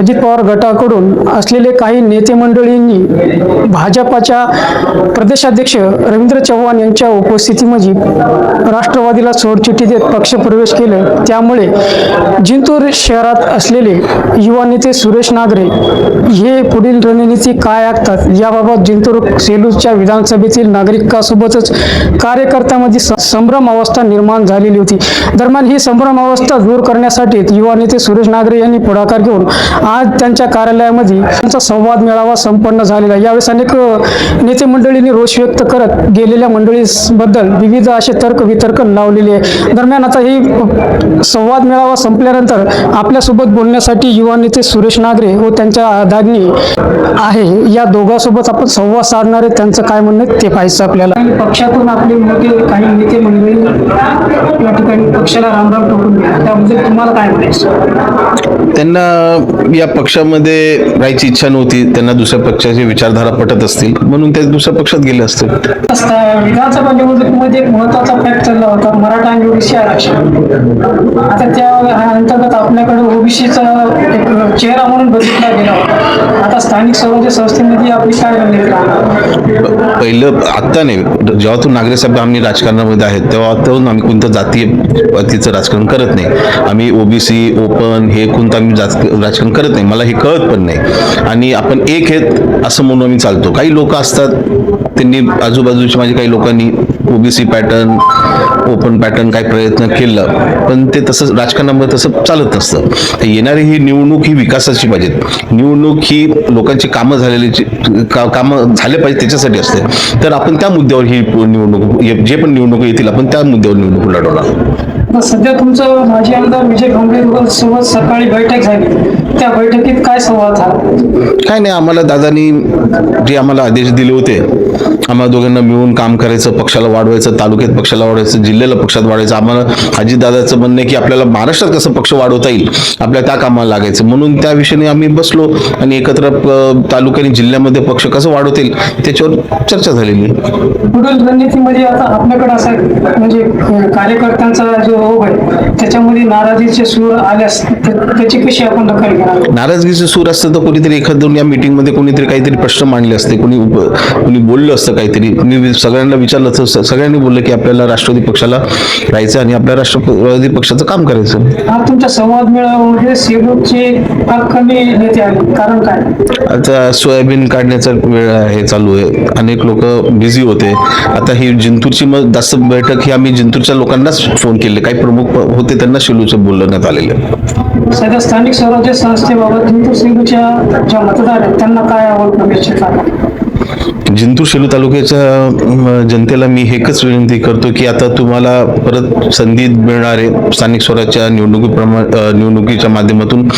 अजित पवार गटाकडून असलेले काही नेते मंडळींनी भाजपाच्या प्रदेशाध्यक्ष रवींद्र चव्हाण यांच्या उपस्थितीमध्ये राष्ट्रवादीला सोडचिठ्ठी देत पक्षप्रवेश केले. त्यामुळे जिंतूर शहरात असलेले युवा नेते सुरेश नागरे हे पुढील रणनीती काय आखतात? याबाबत जिंतूर सेलूच्या विधानसभेतील नागरिकांसोबतच कार्यकर्त्यामध्ये स- संभ्रम अवस्था निर्माण झालेली होती. दरम्यान ही संभ्रम अवस्था दूर करण्यासाठी युवा नेते सुरेश नागरे यांनी पुढाकार घेऊन आज त्यांच्या कार्यालयामध्ये त्यांचा संवाद मेळावा संपन्न झालेला आहे. यावेळेस अनेक नेते मंडळींनी रोष व्यक्त करत गेलेल्या मंडळीबद्दल विविध असे तर्क वितर्क लावलेले आहे दरम्यान आता ही संवाद मेळावा संपल्यानंतर आपल्यासोबत बोलण्यासाठी युवा नेते सुरेश नागरे व त्यांच्या दागणी आहे. या दोघांसोबत आपण संवाद साधणार आहे त्यांचं काय म्हणणं ते पाहायचं आपल्याला. पक्षातून आपले मोठे काही नेते मंडळी या ठिकाणी पक्षाला रामराम ठोकून दिला. त्याबद्दल तुम्हाला काय म्हणायचं? त्यांना या पक्षामध्ये राहायची इच्छा नव्हती त्यांना दुसऱ्या पक्षाची विचारधारा पटत असतील म्हणून ते दुसऱ्या पक्षात गेले असतील असता विधानसभा निवडणुकीमध्ये एक महत्त्वाचा फॅक्ट चालला होता मराठा आणि ओबीसी आरक्षण. आता त्या अंतर्गत आपल्याकडे ओबीसीचा एक चेहरा म्हणून बघितला गेला होता. आता स्थानिक स्वराज्य संस्थेमध्ये आपली काय रणनीती पहिलं आत्ता नाही. जेव्हा तू नागरे साहेब आम्ही राजकारणामध्ये आहेत तेव्हा तेव्हा आम्ही कोणतं जातीय पतीचं राजकारण करत नाही. आम्ही ओबीसी ओपन हे कोणतं आम्ही राजकारण करत नाही मला हे कळत पण नाही. आणि आपण एक आहेत असं म्हणून आम्ही चालतो. काही लोक असतात त्यांनी आजूबाजूच्या माझ्या काही लोकांनी ओबीसी पॅटर्न ओपन पॅटर्न काही प्रयत्न केला पण ते तसं राजकारणामध्ये तसं चालत नसतं. तर येणारी ही निवडणूक ही विकासाची पाहिजे निवडणूक ही लोकांची कामं झालेली का कामं झाले पाहिजे त्याच्यासाठी असते. तर आपण त्या मुद्द्यावर ही निवडणूक जे पण निवडणूक येतील आपण त्या मुद्द्यावर निवडणूक लढवणार. सध्या तुमचं माजी आमदार विजय भांबळे सोबत सकाळी बैठक झाली. त्या बैठकीत काय संवाद झाला काय नाही आम्हाला दादानी जे आम्हाला आदेश दिले होते आम्हाला दोघांना मिळून काम करायचं पक्षाला वाढवायचं तालुक्यात पक्षाला वाढवायचं जिल्ह्याला पक्षात वाढवायचं आम्हाला अजितदादाचं म्हणणं आहे की आपल्याला महाराष्ट्रात कसं पक्ष वाढवता येईल आपल्या त्या कामाला लागायचं म्हणून त्या विषयाने आम्ही बसलो आणि एकत्र अ, तालुका आणि जिल्ह्यामध्ये पक्ष कसं वाढवता येईल त्याच्यावर चर्चा झालेली. पुढील रणनीतीमध्ये आता आपल्याकडे असा म्हणजे कार्यकर्त्यांचा जो ओघ आहे त्याच्यामध्ये नाराजीचे सूर आल्यास त्या- त्याची कशी आपण दखल नाराजगीचे सूर असतं तर कोणीतरी एखाद दोन या मीटिंगमध्ये कोणीतरी काहीतरी प्रश्न मांडले असते. कोणी कोणी बोललं असतं काहीतरी. मी सगळ्यांना विचारलं तर स- सगळ्यांनी बोललं की आपल्याला राष्ट्रवादी पक्षाला राहायचं आणि आपल्या राष्ट्रवादी पक्षाचं काम करायचं तुमच्या संवाद कारण काय? आता सोयाबीन काढण्याचा वेळ आहे चालू आहे. अनेक लोक बिझी होते. आता ही जिंतूरची मग जास्त बैठक ही आम्ही जिंतूरच्या लोकांनाच फोन केले. काही प्रमुख होते त्यांना शिलूचं बोलवण्यात आलेलं सध्या स्थानिक स्वराज्य संस्थेबाबत जिंतूर सिंगच्या ज्या मतदार आहेत त्यांना काय आवड अपेक्षित आहे? जिंतूर शेलू तालुक्याच्या जनतेला मी एकच विनंती करतो की आता तुम्हाला परत संधी मिळणारे स्थानिक स्वराज्याच्या निवडणुकीप्रमा निवडणुकीच्या माध्यमातून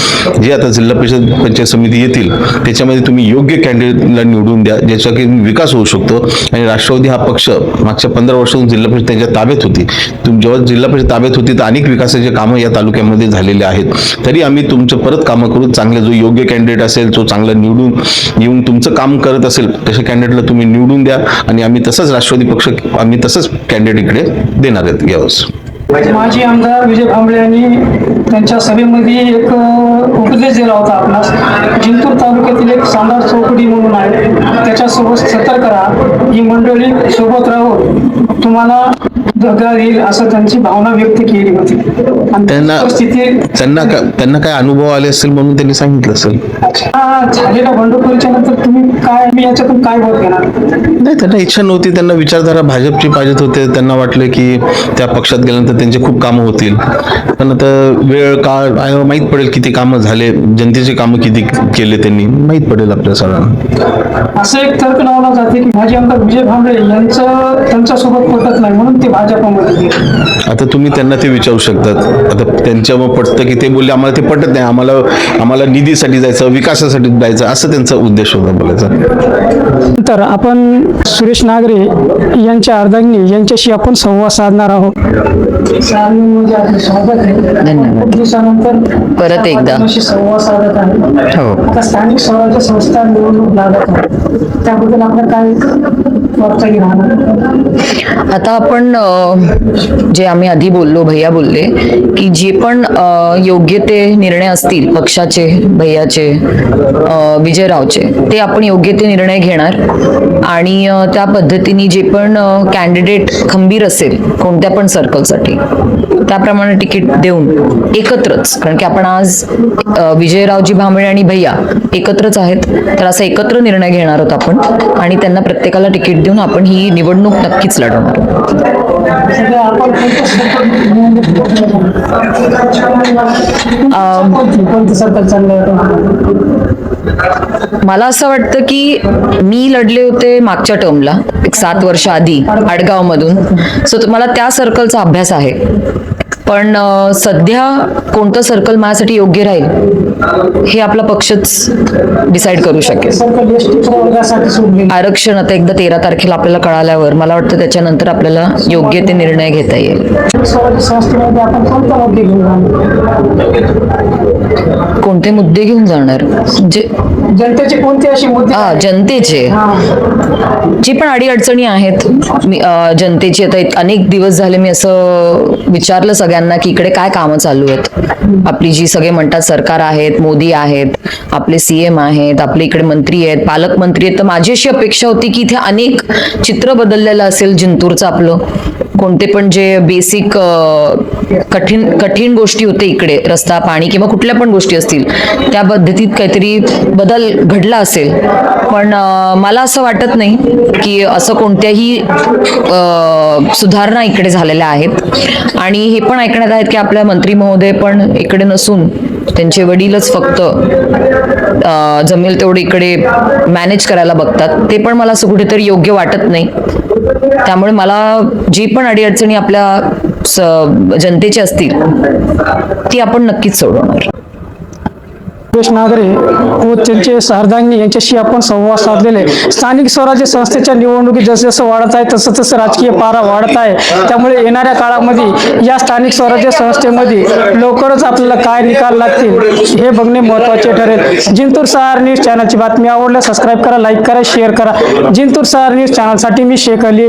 जे आता जिल्हा परिषद पंचायत समिती येतील त्याच्यामध्ये तुम्ही योग्य कॅन्डिडेटला निवडून द्या ज्याचा की विकास होऊ शकतो. आणि राष्ट्रवादी हा पक्ष मागच्या पंधरा वर्षातून जिल्हा परिषद त्यांच्या ताब्यात होती. तुम जेव्हा जिल्हा परिषद ताब्यात होती तर अनेक विकासाचे कामं या तालुक्यामध्ये झालेले आहेत. तरी आम्ही तुमचं परत कामं करू. चांगले जो योग्य कॅन्डिडेट असेल जो चांगला निवडून येऊन तुमचं काम करत असेल तशा कॅन्डिडेटला तुम्ही निवडून द्या आणि आम्ही तसंच राष्ट्रवादी पक्ष आम्ही तसंच कॅन्डिडेट इकडे देणार आहेत. यावेळेस माजी आमदार विजय भांबळे यांनी त्यांच्या सभेमध्ये एक उपदेश दिला होता आपणास. जिंतूर तालुक्यातील एक सांबार चौकडी म्हणून आहे. त्याच्यासोबत सतर्क राहा. ही मंडळी सोबत राहून तुम्हाला दगा येईल असं त्यांची भावना व्यक्त केली होती. त्यांना त्यांना त्यांना काय अनुभव आले असेल म्हणून त्यांनी सांगितलं असेल? झालेल्या बंडखोरीच्या नंतर तुम्ही काय मी याच्यातून काय बोध घेणार? नाही त्यांना इच्छा नव्हती. त्यांना विचारधारा भाजपची पाहिजेत होते. त्यांना वाटलं की त्या पक्षात गेल्यानंतर त्यांचे खूप कामं होतील. पण आता वेळ काळ माहीत पडेल किती कामं झाले जनतेचे कामं किती केले त्यांनी माहीत पडेल आपल्या सगळ्यांना. असं एक तर्क लावला जाते की माजी आमदार विजय भांबळे यांचं त्यांच्यासोबत पटत नाही म्हणून ते भाजपमध्ये आता तुम्ही त्यांना ते विचारू शकतात. आता त्यांच्या मग पटतं की ते बोलले आम्हाला ते पटत नाही आम्हाला आम्हाला निधीसाठी जायचं विकासासाठी जायचं असं त्यांचा उद्देश होता बोलायचा. त्यानंतर आपण सुरेश नागरे यांच्या अर्धांगिनी यांच्याशी आपण संवाद साधणार आहोत. धन्यवाद. परत एकदा. संवाद साधत आहे हो. आता स्थानिक स्वराज्य संस्था निवडणूक लागत आहे त्याबद्दल आपलं काय आता आपण जे आम्ही आधी बोललो भैया बोलले की जे पण योग्य ते निर्णय असतील पक्षाचे भैयाचे विजयरावचे ते आपण योग्य ते निर्णय घेणार आणि त्या पद्धतीने जे पण कॅन्डिडेट खंबीर असेल कोणत्या पण सर्कलसाठी त्याप्रमाणे तिकीट देऊन एकत्रच कारण की आपण आज विजयरावजी भांबळे आणि भैया एकत्रच आहेत तर असा एकत्र निर्णय घेणार आहोत आपण आणि त्यांना प्रत्येकाला तिकीट देऊन आपण ही निवडणूक नक्कीच लढवणार आहोत. आपण कोणतं सरकार मला असं वाटतं की मी लढले होते मागच्या टर्मला एक सात वर्ष आधी आडगाव मधून सो मला त्या सर्कलचा अभ्यास आहे. पण सध्या कोणतं सर्कल माझ्यासाठी योग्य राहील हे आपला पक्षच डिसाईड करू शकेल. आरक्षण आता एकदा तेरा तारखेला आपल्याला कळाल्यावर मला वाटतं त्याच्यानंतर आपल्याला योग्य ते निर्णय घेता येईल. कोणता मुद्दे घेऊन जाणार? जे जनतेचे कोणते असे मुद्दे? हा जनतेचे. जी पण अडीअडचणी आहेत जनतेची. आता अनेक दिवस झाले मी असं विचारलं सगळ्यांना की इकडे काय कामं चालू आहेत? आपली जी सगळे म्हणतात सरकार आहेत मोदी आहेत आपले सीएम आहेत आपले इकडे मंत्री आहेत पालकमंत्री आहेत तर माझी अशी अपेक्षा होती की इथे अनेक चित्र बदललेलं असेल जिंतूरचं आपलं. कोणते पण जे बेसिक कठीण कठीण गोष्टी होते इकडे रस्ता पाणी किंवा कुठल्या पण गोष्टी असतील त्या पद्धतीत काहीतरी बदल घडला असेल. पण मला असं वाटत नाही की असं कोणत्याही सुधारणा इकडे झालेल्या आहेत. आणि हे पण ऐकण्यात आहेत की आपल्या मंत्री महोदय पण इकडे नसून त्यांचे वडीलच फक्त जमेल तेवढे इकडे मॅनेज करायला बघतात. ते पण मला असं कुठेतरी योग्य वाटत नाही. त्यामुळे मला जी पण अडीअडचणी आपल्या जनतेची असतील ती आपण नक्कीच सोडवणार. सुरेश नागरे व त्यांचे सार्धांगी यांच्याशी आपण संवाद साधलेले आहे. स्थानिक स्वराज्य संस्थेच्या निवडणुकी जसं जसं वाढत आहे तसं तसं राजकीय पारा वाढत आहे. त्यामुळे येणाऱ्या काळामध्ये या स्थानिक स्वराज्य संस्थेमध्ये लवकरच आपल्याला काय निकाल लागतील हे बघणे महत्त्वाचे ठरेल. जिंतूर सहार न्यूज चॅनलची बातमी आवडल्यास सबस्क्राईब करा लाईक करा शेअर करा. जिंतूर सहार न्यूज चॅनलसाठी मी शेख अली.